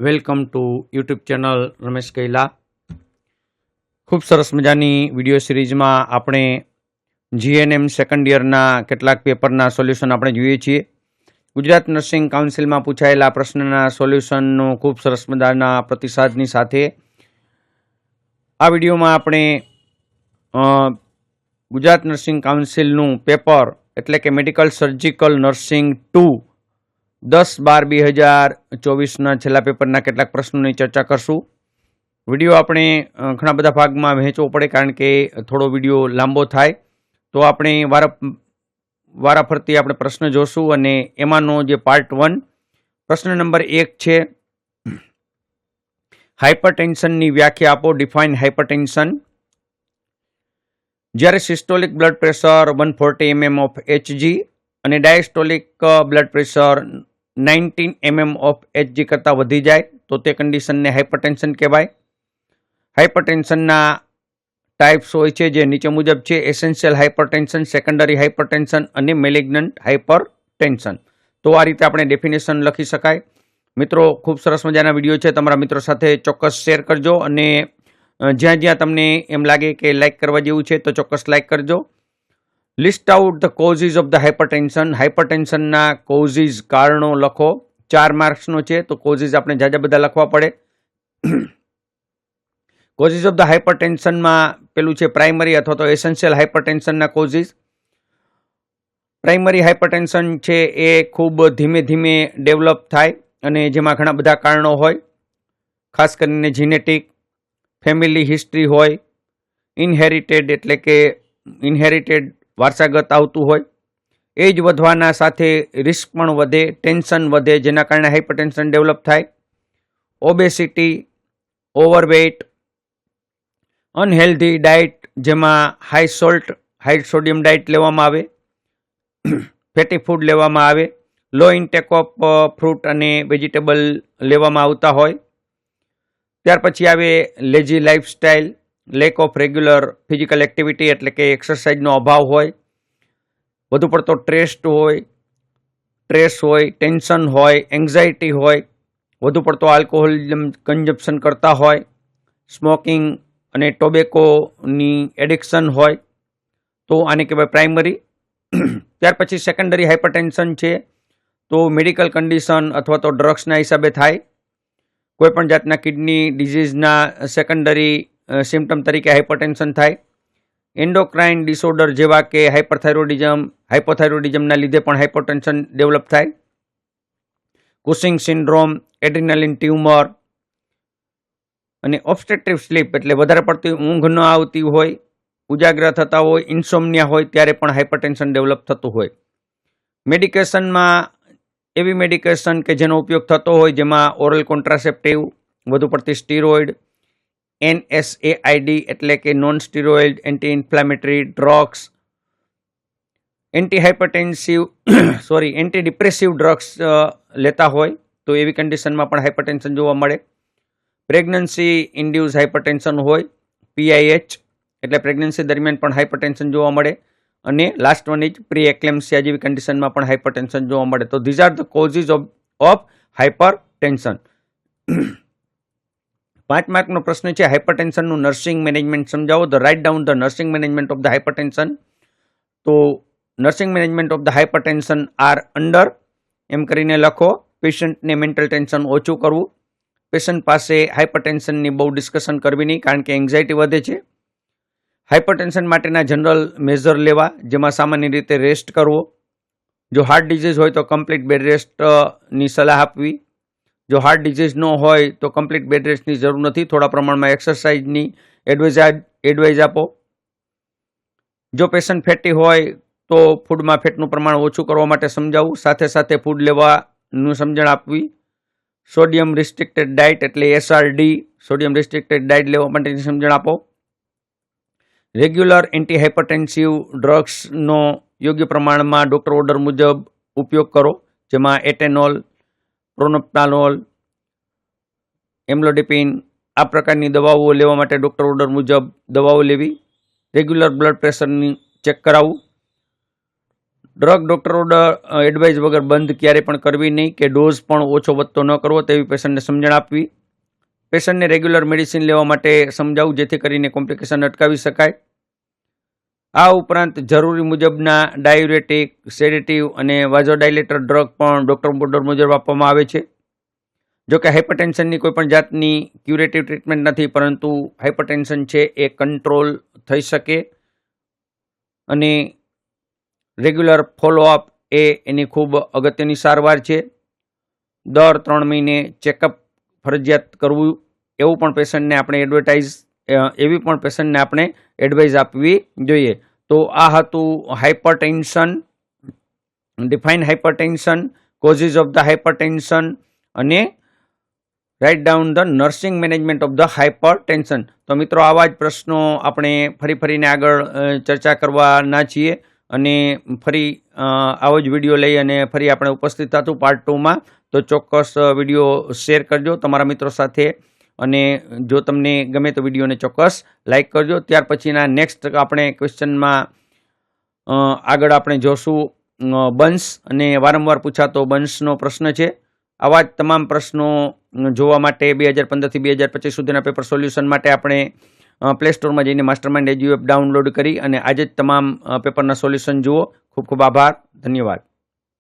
Welcome to YouTube channel Ramesh Kaila. ખૂબ સરસ મજાની વીડિયો સિરીઝમાં આપણે જીએનએમ સેકન્ડ યરના કેટલાક પેપરના સોલ્યુશન આપણે જોઈએ છીએ. ગુજરાત નર્સિંગ કાઉન્સિલમાં પૂછાયેલા પ્રશ્નના સોલ્યુશનનો ખૂબ સરસ મજાના પ્રતિસાદની સાથે આ વિડીયોમાં આપણે ગુજરાત નર્સિંગ કાઉન્સિલનું પેપર એટલે કે મેડિકલ સર્જિકલ નર્સિંગ ટુ દસ બાર બે હજાર ચોવીસના છેલ્લા પેપરના કેટલાક પ્રશ્નોની ચર્ચા કરશું. વીડિયો આપણે ઘણા બધા ભાગમાં વહેંચવો પડે કારણ કે થોડો વીડિયો લાંબો થાય. તો આપણે વારા, વારાફરતી આપણે પ્રશ્ન જોશું અને એમાંનો જે પાર્ટ વન પ્રશ્ન નંબર એક છે હાઇપરટેન્શનની વ્યાખ્યા આપો ડિફાઇન હાઇપરટેન્શન જ્યારે systolic blood pressure one forty mm of Hg અને diastolic blood pressure nineteen mm of Hg કરતાં વધી જાય, તો તે કન્ડિશનને હાઇપરટેન્શન કહેવાય. હાઇપરટેન્શનના ટાઈપ્સ હોય છે જે નીચે મુજબ છે એસેન્શિયલ હાઇપરટેન્શન સેકન્ડરી હાઇપરટેન્શન અને મેલિગ્નન્ટ હાઇપરટેન્શન તો આ રીતે આપણે ડેફિનેશન લખી શકાય. મિત્રો, ખૂબ સરસ મજાના વીડિયો છે, તમારા મિત્રો સાથે ચોક્કસ શેર કરજો અને જ્યાં જ્યાં તમને એમ લાગે કે લાઇક કરવા જેવું છે, તો ચોક્કસ લાઇક કરજો. List out the causes of the hypertension હાઇપરટેન્શનના causes કારણો લખો. ચાર માર્ક્સનો છે, તો કોઝિસ આપણે જાજા બધા લખવા પડે. કોઝિસ ઓફ ધ હાઇપરટેન્શનમાં પેલું છે પ્રાઇમરી અથવા તો એસેન્શિયલ હાઇપરટેન્શનના કોઝિસ પ્રાઇમરી હાઇપરટેન્શન છે એ ખૂબ ધીમે ધીમે ડેવલપ થાય અને જેમાં ઘણા બધા કારણો હોય. ખાસ કરીને જીનેટિક, ફેમિલી હિસ્ટ્રી હોય, ઇનહેરિટેડ એટલે કે ઇનહેરિટેડ વારસાગત આવતું હોય એજ વધવાના સાથે રિસ્ક પણ વધે ટેન્શન વધે, જેના કારણે હાઇપરટેન્શન ડેવલપ થાય. ઓબેસિટી ઓવરવેઇટ અનહેલ્ધી ડાયટ જેમાં high salt high sodium diet લેવામાં આવે ફેટી ફૂડ લેવામાં આવે લો ઇન્ટેક ઓફ ફ્રૂટ અને વેજીટેબલ લેવામાં આવતા હોય. ત્યાર પછી આવે lazy lifestyle lack of regular physical activity એટલે કે એક્સરસાઇઝનો અભાવ હોય, વધુ પડતો ટ્રેસ્ટ હોય સ્ટ્રેસ હોય ટેન્શન હોય એન્ઝાયટી હોય, વધુ પડતો આલ્કોહોલ કન્ઝપ્શન કરતા હોય સ્મોકિંગ અને ટોબેકોની એડિક્શન હોય, તો આને કહેવાય પ્રાઇમરી ત્યાર પછી સેકન્ડરી હાઇપરટેન્શન છે, તો મેડિકલ કન્ડિશન અથવા તો ડ્રગ્સના હિસાબે થાય. કોઈપણ જાતના કિડની ડિઝીઝના સેકન્ડરી સિમ્ટમ તરીકે હાઇપરટેન્શન થાય. એન્ડોક્રાઇન ડિસઓર્ડર જેવા કે હાઇપરથાઇરોડિઝમ હાઇપોથાઇરોડિઝમના લીધે પણ હાઇપરટેન્શન ડેવલપ થાય. કુસિંગ સિન્ડ્રોમ એડ્રિનાલિન ટ્યુમર અને ઓબ્સ્ટેટ્રિવ સ્લીપ એટલે વધારે પડતી ઊંઘ ન આવતી હોય, ઉજાગ્ર થતા હોય ઇન્સોમનિયા હોય ત્યારે પણ હાઇપરટેન્શન ડેવલપ થતું હોય. મેડિકેશનમાં એવી મેડિકેશન કે જેનો ઉપયોગ થતો હોય જેમાં ઓરલ કોન્ટ્રાસેપ્ટિવ વધુ પડતી સ્ટીરોઇડ એનએસએઆઈડી એટલે કે non steroid anti inflammatory drugs anti hypertensive sorry anti depressive drugs લેતા હોય તો એવી કન્ડિશનમાં પણ હાઇપરટેન્શન જોવા મળે. પ્રેગ્નન્સી ઇન્ડ્યુસ હાઇપરટેન્શન હોય પીઆઈએચ એટલે પ્રેગ્નન્સી દરમિયાન પણ હાઇપરટેન્શન જોવા મળે. અને last one is pre eclampsia જેવી કન્ડિશનમાં પણ હાઇપરટેન્શન જોવા મળે. તો these are the causes of of hypertension પાંચ માર્કનો પ્રશ્ન છે હાઇપરટેન્શનનું નર્સિંગ મેનેજમેન્ટ સમજાવો. The write down the nursing management of the hypertension તો nursing management of the hypertension are under એમ કરીને લખો પેશન્ટને મેન્ટલ ટેન્શન ઓછું કરવું. પેશન્ટ પાસે હાઇપરટેન્શનની બહુ ડિસ્કશન કરવી નહીં, કારણ કે એન્ઝાયટી વધે છે. હાઇપરટેન્શન માટેના જનરલ મેઝર લેવા, જેમાં સામાન્ય રીતે રેસ્ટ કરવો. જો હાર્ટ ડિઝીઝ હોય તો કમ્પ્લીટ બેડ રેસ્ટની સલાહ આપવી. જો હાર્ટ ડિઝીઝ ન હોય તો કમ્પ્લીટ બેડ રેસ્ટની જરૂર નથી. થોડા પ્રમાણમાં એક્સરસાઇઝની એડવાઇઝ એડવાઇઝ આપો. જો પેશન્ટ ફેટી હોય તો ફૂડમાં ફેટનું પ્રમાણ ઓછું કરવા માટે સમજાવવું સાથે સાથે ફૂડ લેવાનું સમજણ આપવી. સોડિયમ રિસ્ટ્રિક્ટેડ ડાયટ એટલે એસઆરડી સોડિયમ રિસ્ટ્રિક્ટેડ ડાયટ લેવા માટેની સમજણ આપો. રેગ્યુલર એન્ટી હાઇપરટેન્સિવ ડ્રગ્સનો યોગ્ય પ્રમાણમાં ડૉક્ટર ઓર્ડર મુજબ ઉપયોગ કરો. જેમાં એટેનોલ પ્રોનોપ્ટાનોલ એમ્લોડિપિન આ પ્રકારની દવાઓ લેવા માટે ડૉક્ટર ઓર્ડર મુજબ દવાઓ લેવી. રેગ્યુલર બ્લડ પ્રેશરની ચેક કરાવવું. ડ્રગ ડૉક્ટર ઓર્ડર એડવાઇઝ વગર બંધ ક્યારે પણ કરવી નહીં કે ડોઝ પણ ઓછો વધતો ન કરવો તેવી પેશન્ટને સમજણ આપવી. પેશન્ટને રેગ્યુલર મેડિસિન લેવા માટે સમજાવવું જેથી કરીને કોમ્પ્લિકેશન અટકાવી શકાય. આ ઉપરાંત જરૂરી મુજબના ડાયુરેટિક, સેડેટિવ અને વાઝોડાયલેટર ડ્રગ પણ ડૉક્ટર ઓર્ડર મુજબ આપવામાં આવે છે. જો કે હાઇપરટેન્શનની કોઈ પણ જાતની ક્યુરેટિવ ટ્રીટમેન્ટ નથી, પરંતુ હાઇપરટેન્શન છે એ કંટ્રોલ થઈ શકે અને રેગ્યુલર ફોલોઅપ એ એની ખૂબ અગત્યની સારવાર છે. દર ત્રણ મહિને ચેકઅપ ફરજિયાત કરવું એવું પણ પેશન્ટને આપણે એડવર્ટાઇઝ એવી પણ પેશન્ટને આપણે એડવાઇસ આપવી જોઈએ. તો આ હતું hypertension define hypertension causes of the hypertension અને write down the nursing management of the hypertension તો મિત્રો, આવા જ પ્રશ્નો આપણે ફરી ફરીને આગળ ચર્ચા કરવાના છીએ અને ફરી આવો જ વીડિયો લઈ અને ફરી આપણે ઉપસ્થિત થતું પાર્ટ ટુમાં તો ચોક્કસ વીડિયો શેર કરજો. તમારા મિત્રો સાથે અને જો તમને ગમે તો વિડીયોને ચોક્કસ લાઈક કરજો. ત્યાર પછીના નેક્સ્ટ આપણે ક્વેશ્ચનમાં આગળ આપણે જોશું બંશ અને વારંવાર પૂછાતો બંશનો પ્રશ્ન છે. આવા જ તમામ પ્રશ્નો જોવા માટે બે હજાર પંદરથી બે હજાર પચીસ સુધીના પેપર સોલ્યુશન માટે આપણે પ્લે સ્ટોરમાં જઈને Master Mind Edu app download કરી અને આજે જ તમામ પેપરના સોલ્યુશન જુઓ. ખૂબ ખૂબ આભાર. ધન્યવાદ.